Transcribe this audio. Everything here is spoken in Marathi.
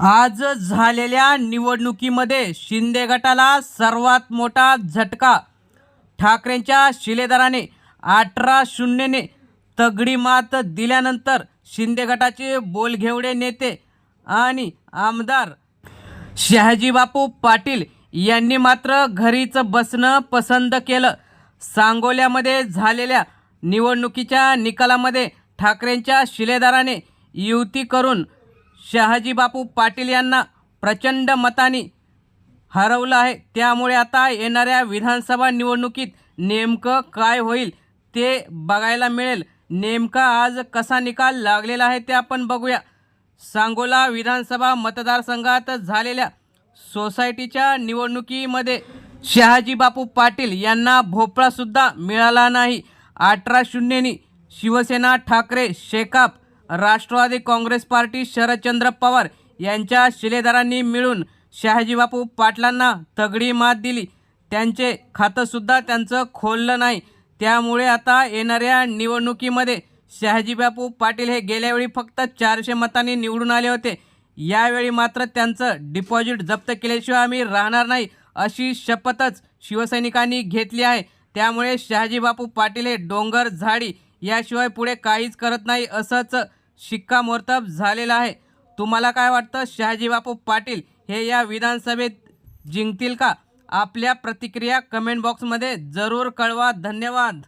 आज झालेल्या निवडणुकीमध्ये शिंदे गटाला सर्वात मोठा झटका. ठाकरेंच्या शिलेदाराने अठरा शून्यने तगडी मात दिल्यानंतर शिंदे गटाचे बोलघेवडे नेते आणि आमदार शहाजीबापू पाटील यांनी मात्र घरीच बसणं पसंत केलं. सांगोल्यामध्ये झालेल्या निवडणुकीच्या निकालामध्ये ठाकरेंच्या शिलेदाराने युती करून शहाजीबापू पाटील यांना प्रचंड मताने हरवलं आहे. त्यामुळे आता येणाऱ्या विधानसभा निवडणुकीत नेमकं काय होईल ते बघायला मिळेल. नेमका आज कसा निकाल लागलेला आहे ते आपण बघूया. सांगोला विधानसभा मतदारसंघात झालेल्या सोसायटीच्या निवडणुकीमध्ये शहाजीबापू पाटील यांना भोपळासुद्धा मिळाला नाही. अठरा शून्यनी शिवसेना ठाकरे शेकाप राष्ट्रवादी काँग्रेस पार्टी शरदचंद्र पवार यांच्या शिलेदारांनी मिळून शहाजीबापू पाटलांना तगडी मात दिली. त्यांचे खातंसुद्धा त्यांचं खोललं नाही. त्यामुळे आता येणाऱ्या निवडणुकीमध्ये शहाजीबापू पाटील हे गेल्यावेळी फक्त चारशे मतांनी निवडून आले होते. यावेळी मात्र त्यांचं डिपॉझिट जप्त केल्याशिवाय आम्ही राहणार नाही अशी शपथच शिवसैनिकांनी घेतली आहे. त्यामुळे शहाजीबापू पाटील हे डोंगर झाडी याशिवाय पुढे काहीच करत नाही असंच शिक्कामोर्तब झालेलं आहे. तुम्हाला काय वाटतं? शहाजीबापू पाटील हे या विधानसभेत जिंकतील का? आपल्या प्रतिक्रिया कमेंट बॉक्समध्ये जरूर कळवा. धन्यवाद.